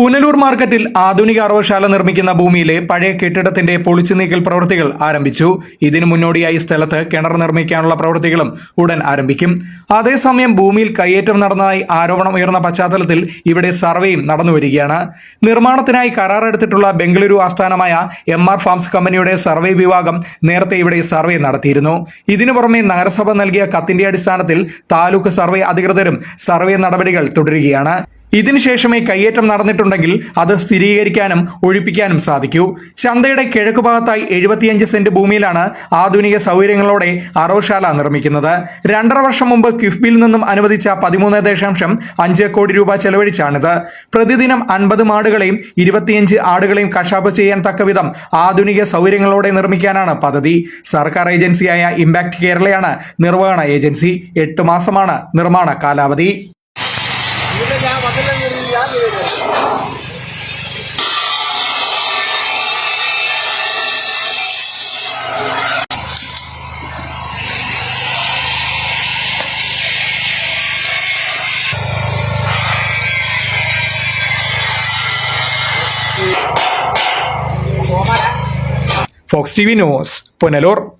പുനലൂർ മാർക്കറ്റിൽ ആധുനിക അറവശാല നിർമ്മിക്കുന്ന ഭൂമിയിലെ പഴയ കെട്ടിടത്തിന്റെ പൊളിച്ചു നീക്കൽ പ്രവൃത്തികൾ ആരംഭിച്ചു. ഇതിനു മുന്നോടിയായി സ്ഥലത്ത് കിണർ നിർമ്മിക്കാനുള്ള പ്രവൃത്തികളും ഉടൻ ആരംഭിക്കും. അതേസമയം ഭൂമിയിൽ കയ്യേറ്റം നടന്നതായി ആരോപണം ഉയർന്ന പശ്ചാത്തലത്തിൽ ഇവിടെ സർവേയും നടന്നുവരികയാണ് നിർമ്മാണത്തിനായി കരാറെടുത്തിട്ടുള്ള ബംഗളൂരു ആസ്ഥാനമായ എം ആർ ഫാംസ് കമ്പനിയുടെ സർവേ വിഭാഗം നേരത്തെ ഇവിടെ സർവേ നടത്തിയിരുന്നു. ഇതിനു പുറമെ നഗരസഭ നൽകിയ കത്തിന്റെ അടിസ്ഥാനത്തിൽ താലൂക്ക് സർവേ അധികൃതരും സർവേ നടപടികൾ തുടരുകയാണ്. ഇതിനുശേഷമേ കയ്യേറ്റം നടന്നിട്ടുണ്ടെങ്കിൽ അത് സ്ഥിരീകരിക്കാനും ഒഴിപ്പിക്കാനും സാധിക്കൂ. ചന്തയുടെ കിഴക്ക് ഭാഗത്തായി എഴുപത്തിയഞ്ച് സെന്റ് ഭൂമിയിലാണ് ആധുനിക സൗകര്യങ്ങളോടെ അറോശാല നിർമ്മിക്കുന്നത്. രണ്ടര വർഷം മുമ്പ് കിഫ്ബിയിൽ നിന്നും അനുവദിച്ച പതിമൂന്ന് ദശാംശം അഞ്ച് കോടി രൂപ ചെലവഴിച്ചാണിത്. പ്രതിദിനം അൻപത് മാടുകളെയും ഇരുപത്തിയഞ്ച് ആടുകളെയും കശാപ്പ് ചെയ്യാൻ തക്കവിധം ആധുനിക സൗകര്യങ്ങളോടെ നിർമ്മിക്കാനാണ് പദ്ധതി. സർക്കാർ ഏജൻസിയായ ഇമ്പാക്ട് കേരളയാണ് നിർവഹണ ഏജൻസി. എട്ട് മാസമാണ് നിർമ്മാണ കാലാവധി. Fox TV News, Ponelor